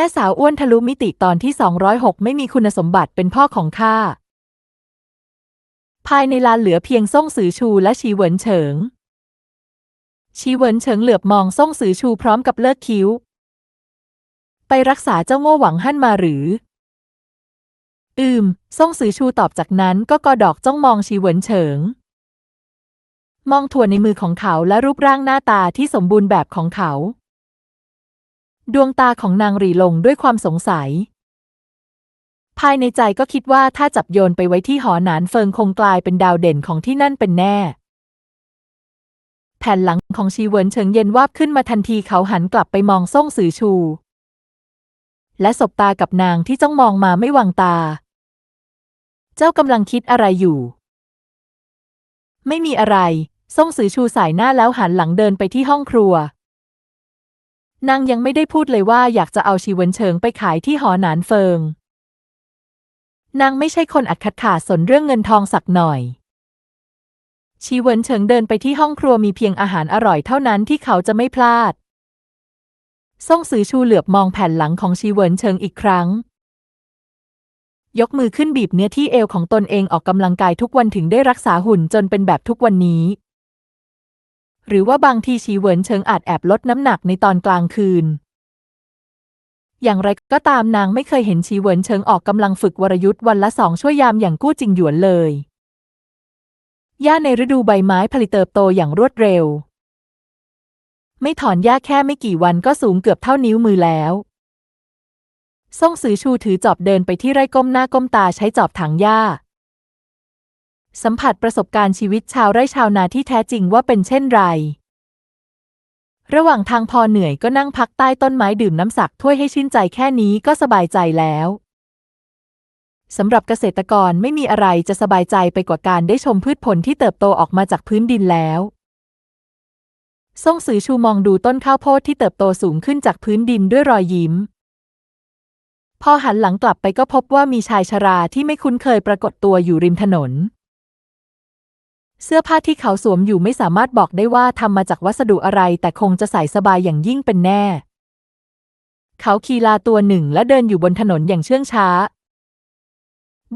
แม่สาวอ้วนทะลุมิติตอนที่ 206 ไม่มีคุณสมบัติเป็นพ่อของข้า ภายในลานเหลือเพียงซ่งสือชูและชีเหวินเฉิง ชีเหวินเฉิงเหลือบมองซ่งสือชูพร้อมกับเลิกคิ้ว ไปรักษาเจ้าโง่หวังหั่นมาหรือ อืมซ่งสือชูตอบจากนั้นก็กอดอกจ้องมองชีเหวินเฉิง มองถั่วในมือของเขาและรูปร่างหน้าตาที่สมบูรณ์แบบของเขา ดวงตาของนางหรีลงด้วยความสงสัย ภายในใจก็คิดว่าถ้าจับโยนไปไว้ที่หอหนานเฟิงคงกลายเป็นดาวเด่นของที่นั่นเป็นแน่ แผ่นหลังของชีเวินเฉิงเย็นวาบขึ้นมาทันทีเขาหันกลับไปมองซ่งสือชู และสบตากับนางที่จ้องมองมาไม่วางตา เจ้ากำลังคิดอะไรอยู่ ไม่มีอะไรซ่งสือชูสายหน้าแล้วหันหลังเดินไปที่ห้องครัว นางยังไม่ได้พูดเลยว่าอยากจะเอาชีเวินเฉิงไปขายที่หอหนานเฟิง นางไม่ใช่คนอัดขัดขาสนเรื่องเงินทองสักหน่อย ชีเวินเฉิงเดินไปที่ห้องครัวมีเพียงอาหารอร่อยเท่านั้นที่เขาจะไม่พลาด ซ่งซือชูเหลือบมองแผ่นหลังของชีเวินเฉิงอีกครั้ง ยกมือขึ้นบีบเนื้อที่เอวของตนเองออกกำลังกายทุกวันถึงได้รักษาหุ่นจนเป็นแบบทุกวันนี้ หรือว่าบางทีชีเหวินเฉิงอาจแอบลดน้ำหนักในตอนกลางคืน อย่างไรก็ตามนางไม่เคยเห็นชีเหวินเฉิงออกกำลังฝึกวรยุทธ์วันละสองชั่วยามอย่างกู้จริงหยวนเลยหญ้าในฤดูใบไม้ผลิเติบโตอย่างรวดเร็ว ไม่ถอนหญ้าแค่ไม่กี่วันก็สูงเกือบเท่านิ้วมือแล้วซ่งซือชูถือจอบเดินไปที่ไร่ก้มหน้าก้มตาใช้จอบถางหญ้า สัมผัสประสบการณ์ชีวิตชาวไร่ชาวนาที่แท้จริงว่าเป็นเช่นไร ระหว่างทางพอเหนื่อยก็นั่งพักใต้ต้นไม้ดื่มน้ำสักถ้วยให้ชื่นใจแค่นี้ก็สบายใจแล้วสำหรับเกษตรกรไม่มีอะไรจะสบายใจไปกว่าการได้ชมพืชผลที่เติบโตออกมาจากพื้นดินแล้วซ่งซือชูมองดูต้นข้าวโพดที่เติบโตสูงขึ้นจากพื้นดินด้วยรอยยิ้ม พอหันหลังกลับไปก็พบว่ามีชายชราที่ไม่คุ้นเคยปรากฏตัวอยู่ริมถนน เสื้อผ้าที่เขาสวมอยู่ไม่สามารถบอกได้ว่าทำมาจากวัสดุอะไร แต่คงจะใส่สบายอย่างยิ่งเป็นแน่ เขาขี่ลาตัวหนึ่งและเดินอยู่บนถนนอย่างเชื่องช้า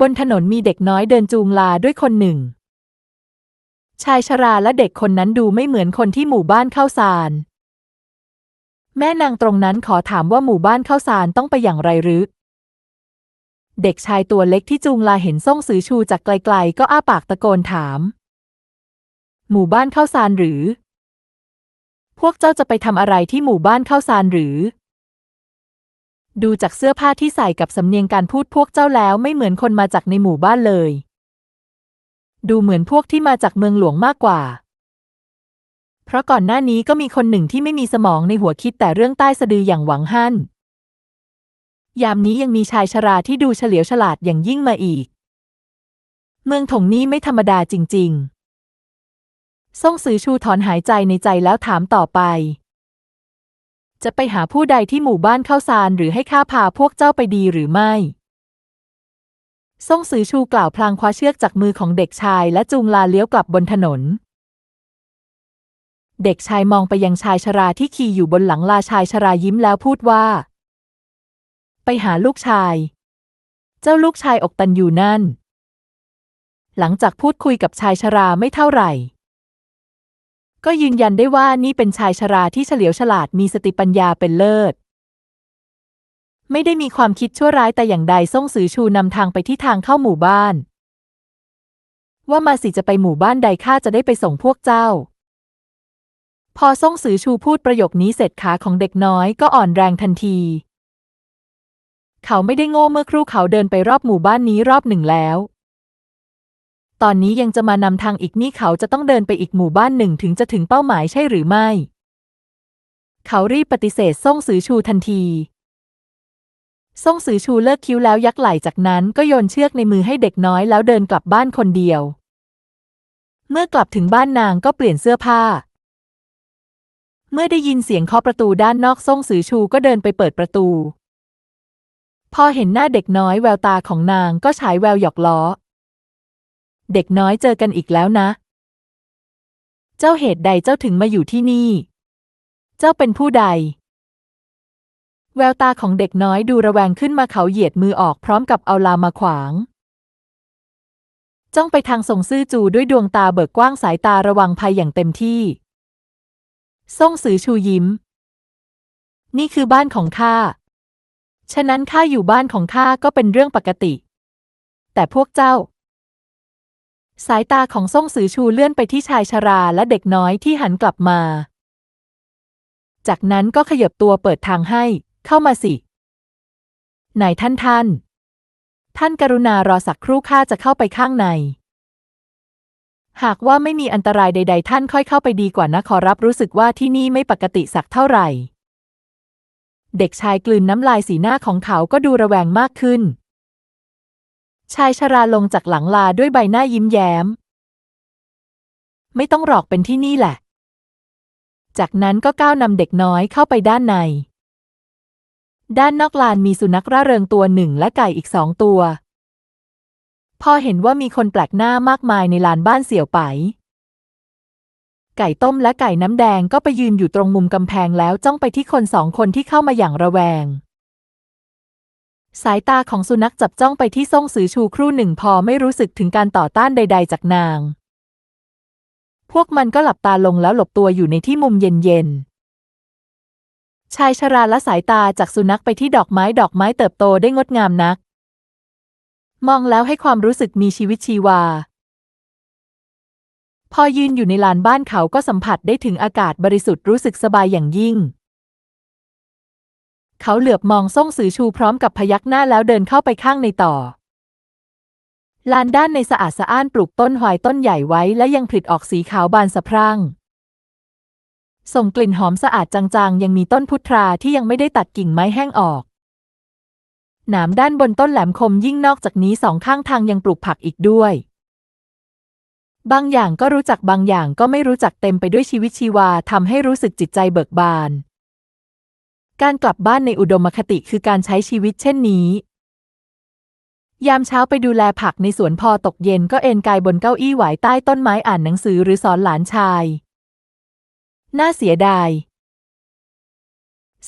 บนถนนมีเด็กน้อยเดินจูงลาด้วยคนหนึ่ง ชายชราและเด็กคนนั้นดูไม่เหมือนคนที่หมู่บ้านเข้าสาร แม่นางตรงนั้นขอถามว่าหมู่บ้านเข้าสารต้องไปอย่างไรหรือเด็กชายตัวเล็กที่จูงลาเห็นซ่งซือชูจากไกล ๆ ก็อ้าปากตะโกนถาม หมู่บ้านเข้าสารหรือ พวกเจ้าจะไปทำอะไรที่หมู่บ้านเข้าสารหรือ ดูจากเสื้อผ้าที่ใส่กับสำเนียงการพูดพวกเจ้าแล้วไม่เหมือนคนมาจากในหมู่บ้านเลย ดูเหมือนพวกที่มาจากเมืองหลวงมากกว่า เพราะก่อนหน้านี้ก็มีคนหนึ่งที่ไม่มีสมองในหัวคิดแต่เรื่องใต้สะดืออย่างหวังฮั่นยามนี้ยังมีชายชราที่ดูเฉลียวฉลาดอย่างยิ่งมาอีก เมืองถงนี้ไม่ธรรมดาจริง ๆ ซ่งซือชูถอนหายใจในใจแล้วถามต่อไป จะไปหาผู้ใดที่หมู่บ้านเข้าซานหรือให้ข้าพาพวกเจ้าไปดีหรือไม่ซ่งซือชูกล่าวพลางคว้าเชือกจากมือของเด็กชายและจูงลาเลี้ยวกลับบนถนน เด็กชายมองไปยังชายชราที่ขี่อยู่บนหลังลาชายชรายิ้มแล้วพูดว่า ไปหาลูกชาย เจ้าลูกชายอกตันอยู่นั่น หลังจากพูดคุยกับชายชราไม่เท่าไหร่ ก็ยืนยันได้ว่านี่เป็นชายชราที่เฉลียวฉลาดมีสติปัญญาเป็นเลิศ ไม่ได้มีความคิดชั่วร้ายแต่อย่างใดซ่งซือชูนำทางไปที่ทางเข้าหมู่บ้าน ว่ามาสิจะไปหมู่บ้านใดข้าจะได้ไปส่งพวกเจ้า พอซ่งซือชูพูดประโยคนี้เสร็จขาของเด็กน้อยก็อ่อนแรงทันที เขาไม่ได้โง่เมื่อครู่เขาเดินไปรอบหมู่บ้านนี้รอบหนึ่งแล้ว ตอนนี้ยังจะมานำทางอีกนี่เขาจะต้องเดินไปอีกหมู่บ้านหนึ่งถึงจะถึงเป้าหมายใช่หรือไม่ เขารีบปฏิเสธซ่งซือชูทันทีซ่งซือชูเลิกคิ้วแล้วยักไหล่จากนั้นก็โยนเชือกในมือให้เด็กน้อยแล้วเดินกลับบ้านคนเดียว เมื่อกลับถึงบ้านนางก็เปลี่ยนเสื้อผ้า เมื่อได้ยินเสียงเคาะประตูด้านนอกซ่งซือชูก็เดินไปเปิดประตู พอเห็นหน้าเด็กน้อยแววตาของนางก็ฉายแววหยอกล้อ เด็กน้อยเจอกันอีกแล้วนะ เจ้าเหตุใดเจ้าถึงมาอยู่ที่นี่ เจ้าเป็นผู้ใด แววตาของเด็กน้อยดูระแวงขึ้นมาเขาเหยียดมือออกพร้อมกับเอาลามาขวาง จ้องไปทางส่งซื่อจูด้วยดวงตาเบิกกว้างสายตาระวังภัยอย่างเต็มที่ส่งซือชูยิ้ม นี่คือบ้านของข้า ฉะนั้นข้าอยู่บ้านของข้าก็เป็นเรื่องปกติ แต่พวกเจ้า สายตาของส่งซือชูเลื่อนไปที่ชายชราและเด็กน้อยที่หันกลับมา จากนั้นก็ขยับตัวเปิดทางให้ เข้ามาสิไหนท่านท่าน ท่านกรุณารอสักครู่ข้าจะเข้าไปข้างใน หากว่าไม่มีอันตรายใด ๆ ท่านค่อยเข้าไปดีกว่านะขอรับรู้สึกว่าที่นี่ไม่ปกติสักเท่าไหร่ เด็กชายกลืนน้ำลายสีหน้าของเขาก็ดูระแวงมากขึ้น ชายชราลงจากหลังลาด้วยใบหน้ายิ้มแย้ม ไม่ต้องหรอกเป็นที่นี่แหละ จากนั้นก็ก้าวนำเด็กน้อยเข้าไปด้านใน ด้านนอกลานมีสุนัขร่าเริงตัวหนึ่งและไก่อีกสองตัว พอเห็นว่ามีคนแปลกหน้ามากมายในลานบ้านเสี่ยวไป ไก่ต้มและไก่น้ำแดงก็ไปยืนอยู่ตรงมุมกำแพงแล้วจ้องไปที่คนสองคนที่เข้ามาอย่างระแวง สายตาของสุนัขจับจ้องไปที่ซ่งสือชูครู่หนึ่งพอไม่รู้สึกถึงการต่อต้านใด ๆ จากนาง พวกมันก็หลับตาลงแล้วหลบตัวอยู่ในที่มุมเย็นๆ ชายชราละสายตาจากสุนัขไปที่ดอกไม้ดอกไม้เติบโตได้งดงามนัก มองแล้วให้ความรู้สึกมีชีวิตชีวา พอยืนอยู่ในลานบ้านเขาก็สัมผัสได้ถึงอากาศบริสุทธิ์รู้สึกสบายอย่างยิ่ง เขาเหลือบมองซ่งสือชูพร้อมกับพยักหน้าแล้วเดินเข้าไปข้างในต่อ ลานด้านในสะอาดสะอ้านปลูกต้นหวายต้นใหญ่ไว้และยังผลิออกสีขาวบานสะพรั่ง ส่งกลิ่นหอมสะอาดจางๆ ยังมีต้นพุทราที่ยังไม่ได้ตัดกิ่งไม้แห้งออกหนามด้านบนต้นแหลมคมยิ่งนอกจากนี้สองข้างทางยังปลูกผักอีกด้วย บางอย่างก็รู้จักบางอย่างก็ไม่รู้จักเต็มไปด้วยชีวิตชีวาทำให้รู้สึกจิตใจเบิกบาน การกลับบ้านในอุดมคติคือการใช้ชีวิตเช่นนี้ ยามเช้าไปดูแลผักในสวนพอตกเย็นก็เอนกายบนเก้าอี้ไหวใต้ต้นไม้อ่านหนังสือหรือสอนหลานชาย น่าเสียดาย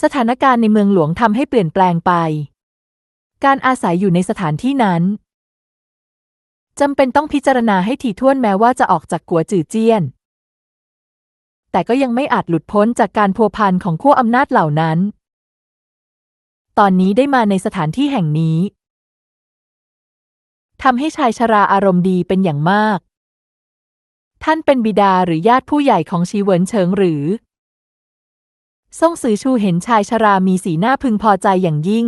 สถานการณ์ในเมืองหลวงทำให้เปลี่ยนแปลงไป การอาศัยอยู่ในสถานที่นั้นจำเป็นต้องพิจารณาให้ถี่ถ้วนแม้ว่าจะออกจากกัวจื่อเจี้ยน แต่ก็ยังไม่อาจหลุดพ้นจากการพัวพันของขั้วอำนาจเหล่านั้น ตอนนี้ได้มาในสถานที่แห่งนี้ทำให้ชายชราอารมณ์ดีเป็นอย่างมาก ท่านเป็นบิดาหรือญาติผู้ใหญ่ของชีเวินเฉิงหรือ ซ่งซือชูเห็นชายชรามีสีหน้าพึงพอใจอย่างยิ่ง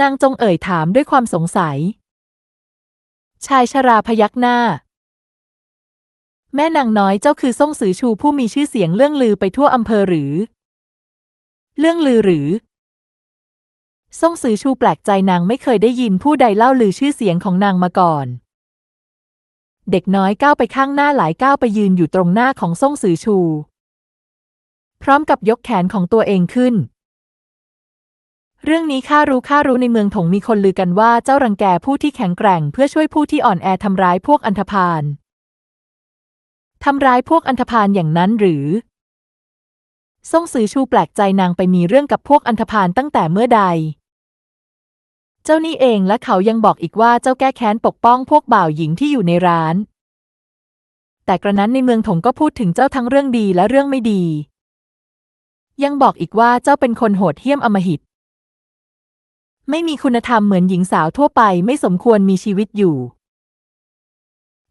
นางจงเอ่ยถามด้วยความสงสัย ชายชราพยักหน้า แม่นางน้อยเจ้าคือซ่งซือชูผู้มีชื่อเสียงเรื่องลือไปทั่วอำเภอหรือ เรื่องลือหรือ ซ่งซือชูแปลกใจนางไม่เคยได้ยินผู้ใดเล่าลือชื่อเสียงของนางมาก่อน เด็กน้อยก้าวไปข้างหน้าหลายก้าวไปยืนอยู่ตรงหน้าของซ่งซือชู พร้อมกับยกแขนของตัวเองขึ้น เรื่องนี้ข้ารู้ข้ารู้ในเมืองถงมีคนลือกันว่าเจ้ารังแกผู้ที่แข็งแกร่ง เพื่อช่วยผู้ที่อ่อนแอทำร้ายพวกอันธพาลทำร้ายพวกอันธพาลอย่างนั้นหรือซ่งซือชูแปลกใจนางไปมีเรื่องกับพวกอันธพาลตั้งแต่เมื่อใด เจ้านี่เองและเขายังบอกอีกว่าเจ้าแก้แค้นปกป้องพวกบ่าวหญิงที่อยู่ในร้าน แต่กระนั้นในเมืองถงก็พูดถึงเจ้าทั้งเรื่องดีและเรื่องไม่ดี ยังบอกอีกว่าเจ้าเป็นคนโหดเหี้ยมอมหิต ไม่มีคุณธรรมเหมือนหญิงสาวทั่วไปไม่สมควรมีชีวิตอยู่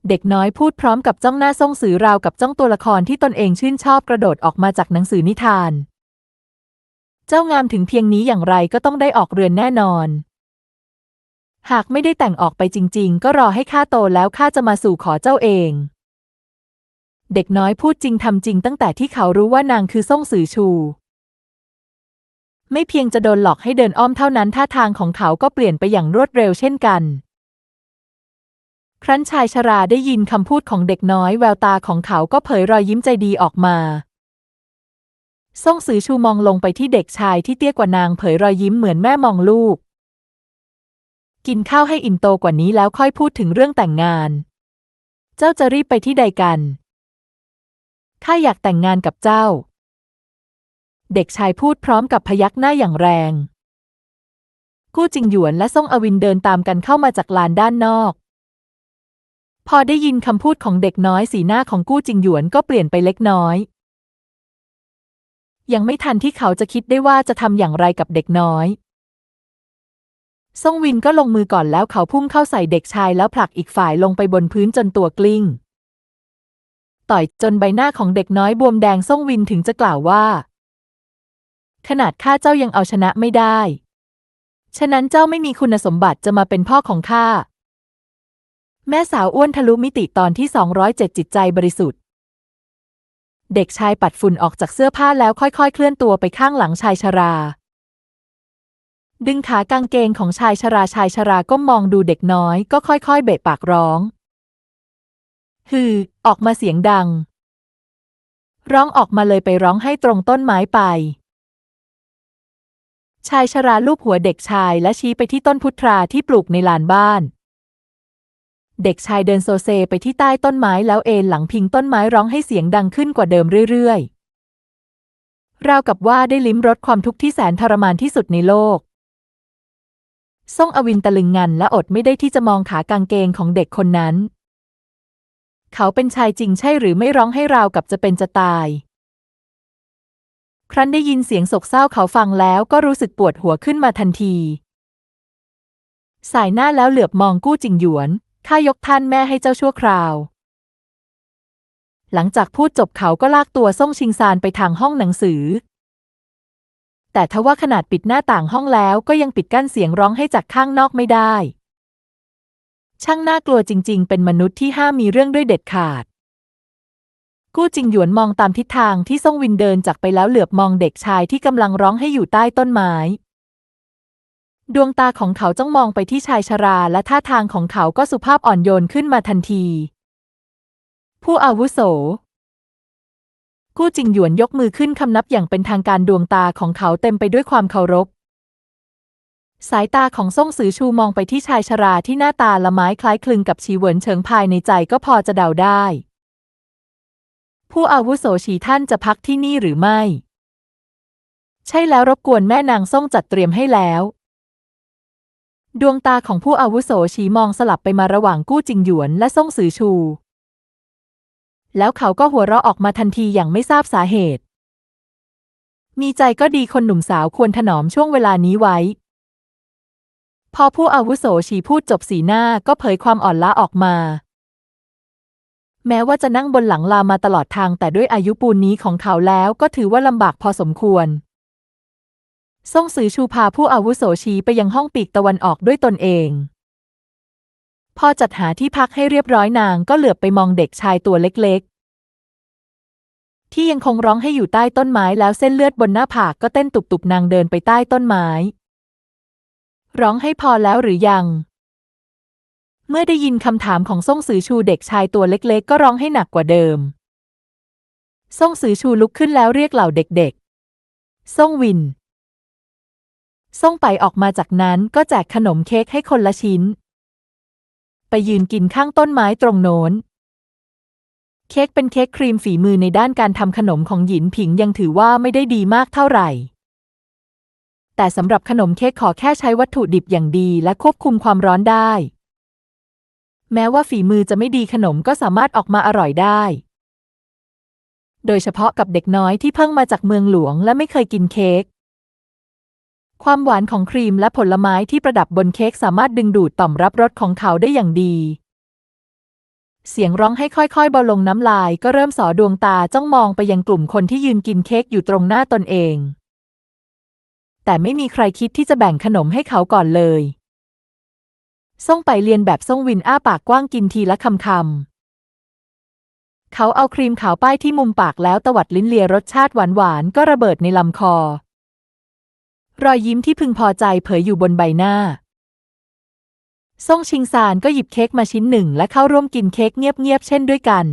เด็กน้อยพูดพร้อมกับจ้องหน้าซ่งสือราวกับจ้องตัวละครที่ตนเองชื่นชอบกระโดดออกมาจากหนังสือนิทาน เจ้างามถึงเพียงนี้อย่างไรก็ต้องได้ออกเรือนแน่นอน หากไม่ได้แต่งออกไปจริง ๆ ก็รอให้ข้าโตแล้วข้าจะมาสู่ขอเจ้าเอง เด็กน้อยพูดจริงทำจริงตั้งแต่ที่เขารู้ว่านางคือซ่งสือชู ไม่เพียงจะโดนหลอกให้เดินอ้อมเท่านั้นท่าทางของเขาก็เปลี่ยนไปอย่างรวดเร็วเช่นกันครั้นชายชราได้ยินคำพูดของเด็กน้อยแววตาของเขาก็เผยรอยยิ้มใจดีออกมาซ่งสือชูมองลงไปที่เด็กชายที่เตี้ยกว่านางเผยรอยยิ้มเหมือนแม่มองลูก กินข้าวให้อิ่มโตกว่านี้แล้วค่อยพูดถึงเรื่องแต่งงาน เจ้าจะรีบไปที่ใดกัน ข้าอยากแต่งงานกับเจ้า เด็กชายพูดพร้อมกับพยักหน้าอย่างแรง กู้จิงหยวนและซ่งอวินเดินตามกันเข้ามาจากลานด้านนอก พอได้ยินคำพูดของเด็กน้อยสีหน้าของกู้จิงหยวนก็เปลี่ยนไปเล็กน้อย ยังไม่ทันที่เขาจะคิดได้ว่าจะทำอย่างไรกับเด็กน้อย ซ่งวินก็ลงมือก่อนแล้วเขาพุ่งเข้าใส่เด็กชายแล้วผลักอีกฝ่ายลงไปบนพื้นจนตัวกลิ้ง ต่อยจนใบหน้าของเด็กน้อยบวมแดงซ่งวินถึงจะกล่าวว่า ขนาดข้าเจ้ายังเอาชนะไม่ได้ ฉะนั้นเจ้าไม่มีคุณสมบัติจะมาเป็นพ่อของข้า แม่สาวอ้วนทะลุมิติตอนที่ 207 จิตใจบริสุทธิ์ เด็กชายปัดฝุ่นออกจากเสื้อผ้าแล้วค่อยๆ เคลื่อนตัวไปข้างหลังชายชรา ดึงขากางเกงของชายชราชายชราก็มองดูเด็กน้อยก็ค่อยๆ เบะปากร้อง ฮือ ออกมาเสียงดัง ร้องออกมาเลยไปร้องให้ตรงต้นไม้ไป ชายชราลูบหัวเด็กชายและชี้ไปที่ต้นพุทราที่ปลูกในลานบ้าน เด็กชายเดินโซเซไปที่ใต้ต้นไม้แล้วเอนหลังพิงต้นไม้ร้องให้เสียงดังขึ้นกว่าเดิมเรื่อยๆราวกับว่าได้ลิ้มรสความทุกข์ที่แสนทรมานที่สุดในโลก ซ่งอวินตะลึงงันและอดไม่ได้ที่จะมองขากางเกงของเด็กคนนั้น เขาเป็นชายจริงใช่หรือไม่ร้องให้ราวกับจะเป็นจะตาย ครั้นได้ยินเสียงโศกเศร้าเขาฟังแล้วก็รู้สึกปวดหัวขึ้นมาทันที สายหน้าแล้วเหลือบมองกู้จิงหยวน ข้ายกท่านแม่ให้เจ้าชั่วคราว หลังจากพูดจบเขาก็ลากตัวซ่งชิงซานไปทางห้องหนังสือ แต่ทว่าขนาดปิดหน้าต่างห้องแล้วก็ยังปิดกั้นเสียงร้องให้จากข้างนอกไม่ได้ ช่างน่ากลัวจริง ๆ เป็นมนุษย์ที่ห้ามมีเรื่องด้วยเด็ดขาด กู้จิงหยวนมองตามทิศทางที่ซ่งวินเดินจากไปแล้วเหลือบมองเด็กชายที่กำลังร้องให้อยู่ใต้ต้นไม้ดวงตาของเขาจ้องมองไปที่ชายชราและท่าทางของเขาก็สุภาพอ่อนโยนขึ้นมาทันที ผู้อาวุโส กู้จิงหยวนยกมือขึ้นคำนับอย่างเป็นทางการดวงตาของเขาเต็มไปด้วยความเคารพ สายตาของซ่งซือชูมองไปที่ชายชราที่หน้าตาละไม้คล้ายคลึงกับชีเหวินเฉิงภายในใจก็พอจะเดาได้ ผู้อาวุโสฉีท่านจะพักที่นี่หรือไม่ ใช่แล้วรบกวนแม่นางซ่งจัดเตรียมให้แล้วดวงตาของผู้อาวุโสฉีมองสลับไปมาระหว่างกู้จิงหยวนและซ่งซือชู แล้วเขาก็หัวเราะออกมาทันทีอย่างไม่ทราบสาเหตุ มีใจก็ดีคนหนุ่มสาวควรถนอมช่วงเวลานี้ไว้ พอผู้อาวุโสฉีพูดจบสีหน้าก็เผยความอ่อนล้าออกมา แม้ว่าจะนั่งบนหลังลามาตลอดทางแต่ด้วยอายุปูนนี้ของเขาแล้วก็ถือว่าลำบากพอสมควรซ่งซือชูพาผู้อาวุโสชี้ไปยังห้องปีกตะวันออกด้วยตนเอง พอจัดหาที่พักให้เรียบร้อยนางก็เหลือบไปมองเด็กชายตัวเล็กๆ ที่ยังคงร้องให้อยู่ใต้ต้นไม้แล้วเส้นเลือดบนหน้าผากก็เต้นตุบๆนางเดินไปใต้ต้นไม้ ร้องให้พอแล้วหรือยัง เมื่อได้ยินคำถามของซ่งซือชูเด็กชายตัวเล็กๆ ก็ร้องให้หนักกว่าเดิมซ่งซือชูลุกขึ้นแล้วเรียกเหล่าเด็กๆซ่งวินซ่งไปออกมาจากนั้นก็แจกขนมเค้กให้คนละชิ้น ไปยืนกินข้างต้นไม้ตรงโน้น เค้กเป็นเค้กครีมฝีมือในด้านการทำขนมของหยินผิงยังถือว่าไม่ได้ดีมากเท่าไหร่ แต่สำหรับขนมเค้กขอแค่ใช้วัตถุดิบอย่างดีและควบคุมความร้อนได้ แม้ว่าฝีมือจะไม่ดีขนมก็สามารถออกมาอร่อยได้ โดยเฉพาะกับเด็กน้อยที่เพิ่งมาจากเมืองหลวงและไม่เคยกินเค้ก ความหวานของครีมและผลไม้ที่ประดับบนเค้กสามารถดึงดูดต่อมรับรสของเขาได้อย่างดี เสียงร้องให้ค่อยๆเบาลงน้ำลายก็เริ่มสอดวงตาจ้องมองไปยังกลุ่มคนที่ยืนกินเค้กอยู่ตรงหน้าตนเอง แต่ไม่มีใครคิดที่จะแบ่งขนมให้เขาก่อนเลยซ่งไปเรียนแบบซ่งวินอ้าปากกว้างกินทีละคำคำเขาเอาครีมขาวป้ายที่มุมปากแล้วตวัดลิ้นเลียรสชาติหวานๆก็ระเบิดในลำคอ รอยยิ้มที่พึงพอใจเผยอยู่บนใบหน้าซ่งชิงซานก็หยิบเค้กมาชิ้นหนึ่งและเข้าร่วมกินเค้กเงียบๆเช่นด้วยกัน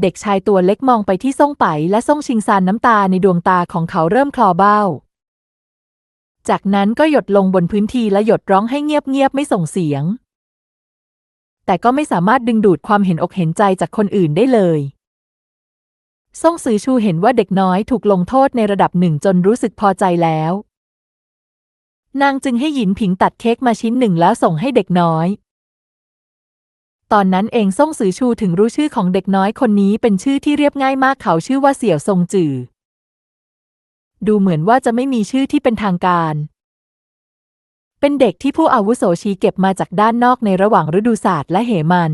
เด็กชายตัวเล็กมองไปที่ซ่งไปและซ่งชิงซานน้ำตาในดวงตาของเขาเริ่มคลอเบ้า จากนั้นก็หยดลงบนพื้นทีและหยดร้องให้เงียบๆไม่ส่งเสียง แต่ก็ไม่สามารถดึงดูดความเห็นอกเห็นใจจากคนอื่นได้เลย ซ่งซือชูเห็นว่าเด็กน้อยถูกลงโทษในระดับหนึ่งจนรู้สึกพอใจแล้ว นางจึงให้หยินผิงตัดเค้กมาชิ้นหนึ่งแล้วส่งให้เด็กน้อย ตอนนั้นเองซ่งซือชูถึงรู้ชื่อของเด็กน้อยคนนี้เป็นชื่อที่เรียบง่ายมากเขาชื่อว่าเสี่ยวซงจือดูเหมือนว่าจะไม่มีชื่อที่เป็นทางการ เป็นเด็กที่ผู้อาวุโสชี้เก็บมาจากด้านนอกในระหว่างฤดูศาสตร์และเหมัน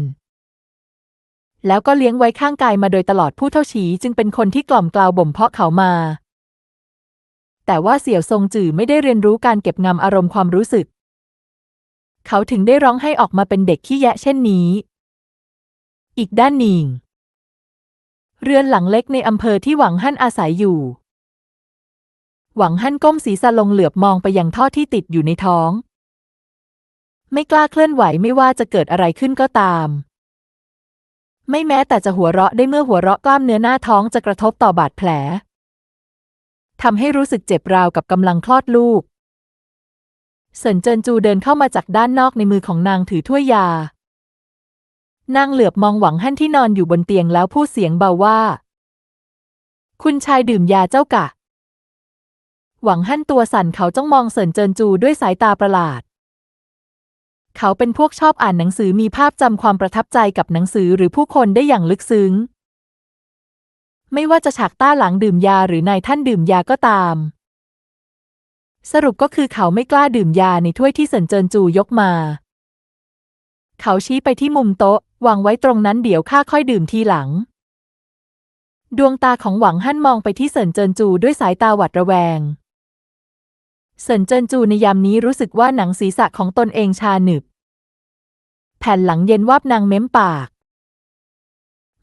แล้วก็เลี้ยงไว้ข้างกายมาโดยตลอดผู้เท่าฉีจึงเป็นคนที่กล่อมกล่าวบ่มเพาะเขามา แต่ว่าเสี่ยวซงจื่อไม่ได้เรียนรู้การเก็บงำอารมณ์ความรู้สึก เขาถึงได้ร้องให้ออกมาเป็นเด็กขี้แยะเช่นนี้ อีกด้านหนึ่งเรือนหลังเล็กในอำเภอที่หวังฮั่นอาศัยอยู่ หวังฮั่นก้มศีรษะลงเหลือบมองไปยังท่อที่ติดอยู่ในท้อง ไม่กล้าเคลื่อนไหวไม่ว่าจะเกิดอะไรขึ้นก็ตาม ไม่แม้แต่จะหัวเราะได้เมื่อหัวเราะกล้ามเนื้อหน้าท้องจะกระทบต่อบาดแผลทำให้รู้สึกเจ็บราวกับกำลังคลอดลูกเซินเจินจูเดินเข้ามาจากด้านนอกในมือของนางถือถ้วยยา นางเหลือบมองหวังฮั่นที่นอนอยู่บนเตียงแล้วพูดเสียงเบาว่า คุณชายดื่มยาเจ้ากะ หวังฮั่นตัวสั่นเขาจ้องมองเซินเจินจูด้วยสายตาประหลาด เขาเป็นพวกชอบอ่านหนังสือมีภาพจำความประทับใจกับหนังสือหรือผู้คนได้อย่างลึกซึ้ง ไม่ว่าจะฉากต้าหลังดื่มยาหรือนายท่านดื่มยาก็ตาม สรุปก็คือเขาไม่กล้าดื่มยาในถ้วยที่เซินเจินจูยกมา เขาชี้ไปที่มุมโต๊ะ วางไว้ตรงนั้นเดี๋ยวข้าค่อยดื่มทีหลัง ดวงตาของหวังฮั่นมองไปที่เซินเจินจูด้วยสายตาหวาดระแวงเซินเจินจูในยามนี้รู้สึกว่าหนังศีรษะของตนเองชาหนึบ แผ่นหลังเย็นวาบนางเม้มปาก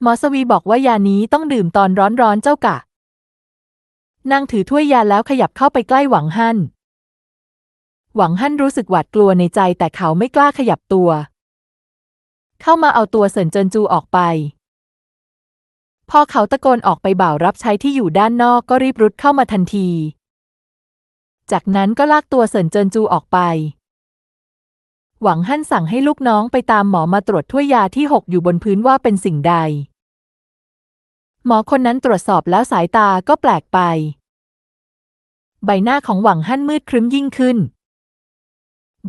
หมอสวีบอกว่ายานี้ต้องดื่มตอนร้อนๆเจ้ากะ นางถือถ้วยยาแล้วขยับเข้าไปใกล้หวังฮั่น หวังฮั่นรู้สึกหวาดกลัวในใจแต่เขาไม่กล้าขยับตัว เข้ามาเอาตัวเซินเจินจูออกไปพอเขาตะโกนออกไปบ่าวรับใช้ที่อยู่ด้านนอกก็รีบรุดเข้ามาทันที จากนั้นก็ลากตัวเซินเจินจูออกไป หวังฮั่นสั่งให้ลูกน้องไปตามหมอมาตรวจถ้วยยาที่หกอยู่บนพื้นว่าเป็นสิ่งใด หมอคนนั้นตรวจสอบแล้วสายตาก็แปลกไป ใบหน้าของหวังฮั่นมืดครึ้มยิ่งขึ้น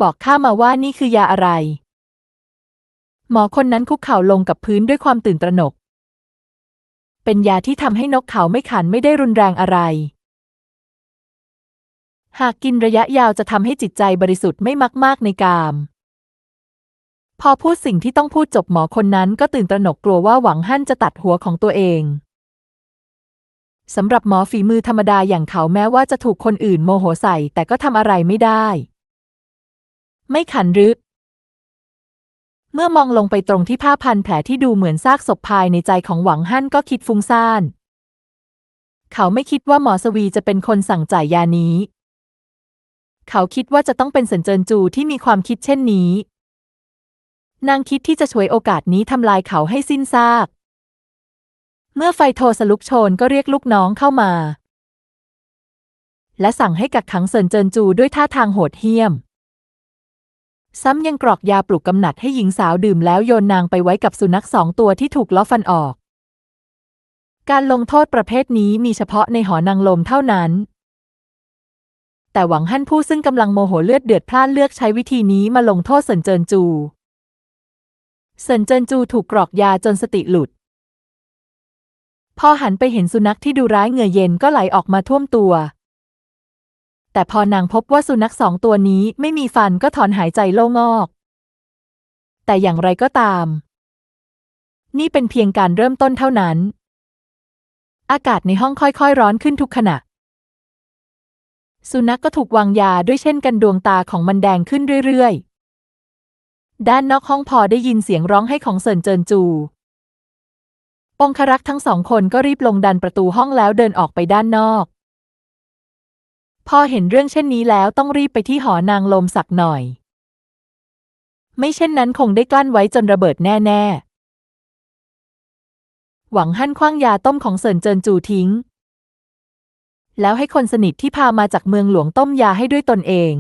บอกข้ามาว่านี่คือยาอะไร หมอคนนั้นคุกเข่าลงกับพื้นด้วยความตื่นตระหนก เป็นยาที่ทำให้นกเขาไม่ขันไม่ได้รุนแรงอะไรหากกินระยะยาวจะทำให้จิตใจบริสุทธิ์ไม่มักมากในกาม พอพูดสิ่งที่ต้องพูดจบหมอคนนั้นก็ตื่นตระหนกกลัวว่าหวังฮั่นจะตัดหัวของตัวเองสำหรับหมอฝีมือธรรมดาอย่างเขาแม้ว่าจะถูกคนอื่นโมโหใส่แต่ก็ทำอะไรไม่ได้ ไม่ขันรึเมื่อมองลงไปตรงที่ผ้าพันแผลที่ดูเหมือนซากศพภายในใจของหวังฮั่นก็คิดฟุ้งซ่าน เขาไม่คิดว่าหมอสวีจะเป็นคนสั่งจ่ายยานี้ เขาคิดว่าจะต้องเป็นเซินเจินจูที่มีความคิดเช่นนี้ นางคิดที่จะช่วยโอกาสนี้ทำลายเขาให้สิ้นซาก เมื่อไฟโทสลุกโชนก็เรียกลูกน้องเข้ามา และสั่งให้กักขังเซินเจินจูด้วยท่าทางโหดเหี้ยม ซ้ำยังกรอกยาปลุกกำหนัดให้หญิงสาวดื่มแล้วโยนนางไปไว้กับสุนัขสองตัวที่ถูกล้อฟันออก การลงโทษประเภทนี้มีเฉพาะในหอนางลมเท่านั้นแต่หวังฮั่นผู้ซึ่งกำลังโมโหเลือดเดือดพล่านเลือกใช้วิธีนี้มาลงโทษเซินเจินจู เซินเจินจูถูกกรอกยาจนสติหลุด พอหันไปเห็นสุนัขที่ดูร้ายเหงื่อเย็นก็ไหลออกมาท่วมตัว แต่พอนางพบว่าสุนัขสองตัวนี้ไม่มีฟันก็ถอนหายใจโล่งอก แต่อย่างไรก็ตาม นี่เป็นเพียงการเริ่มต้นเท่านั้น อากาศในห้องค่อยๆร้อนขึ้นทุกขณะ สุนัขกก็ถูกวางยาด้วยเช่นกันดวงตาของมันแดงขึ้นเรื่อยๆ ด้านนอกห้องพอได้ยินเสียงร้องให้ของเซินเจินจูองครักษ์ทั้งสองคนก็รีบลงดันประตูห้องแล้วเดินออกไปด้านนอก พอเห็นเรื่องเช่นนี้แล้วต้องรีบไปที่หอนางลมสักหน่อย ไม่เช่นนั้นคงได้กลั้นไว้จนระเบิดแน่ๆ หวังหั่นคว้างยาต้มของเซินเจินจูทิ้ง แล้วให้คนสนิทที่พามาจากเมืองหลวงต้มยาให้ด้วยตนเอง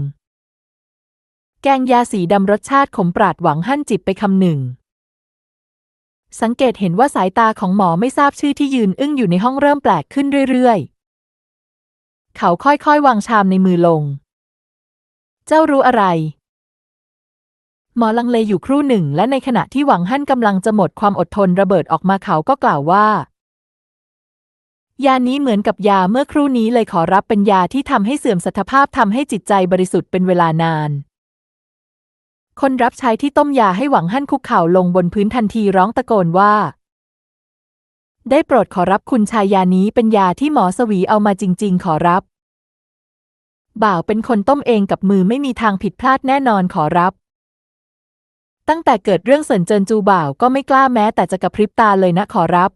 แกงยาสีดำรสชาติขมปราดหวังหั่นจิบไปคำหนึ่ง สังเกตเห็นว่าสายตาของหมอไม่ทราบชื่อที่ยืนอึ้งอยู่ในห้องเริ่มแปลกขึ้นเรื่อยๆ เขาค่อยๆ วางชามในมือลง เจ้ารู้อะไร หมอลังเลอยู่ครู่หนึ่ง และในขณะที่หวังฮั่นกำลังจะหมดความอดทนระเบิดออกมาเขาก็กล่าวว่า ยานี้เหมือนกับยาเมื่อครู่นี้เลยขอรับเป็นยาที่ทำให้เสื่อมสรรถภาพทำให้จิตใจบริสุทธิ์เป็นเวลานาน คนรับใช้ที่ต้มยาให้หวังฮั่นคุกเข่าลงบนพื้นทันทีร้องตะโกนว่า ได้โปรดขอรับคุณชายยานี้เป็นยาที่หมอสวีเอามาจริง ๆ ขอรับ บ่าวเป็นคนต้มเองกับมือไม่มีทางผิดพลาดแน่นอนขอรับ ตั้งแต่เกิดเรื่องเซินเจินจูบ่าวก็ไม่กล้าแม้แต่จะกระพริบตาเลยนะขอรับ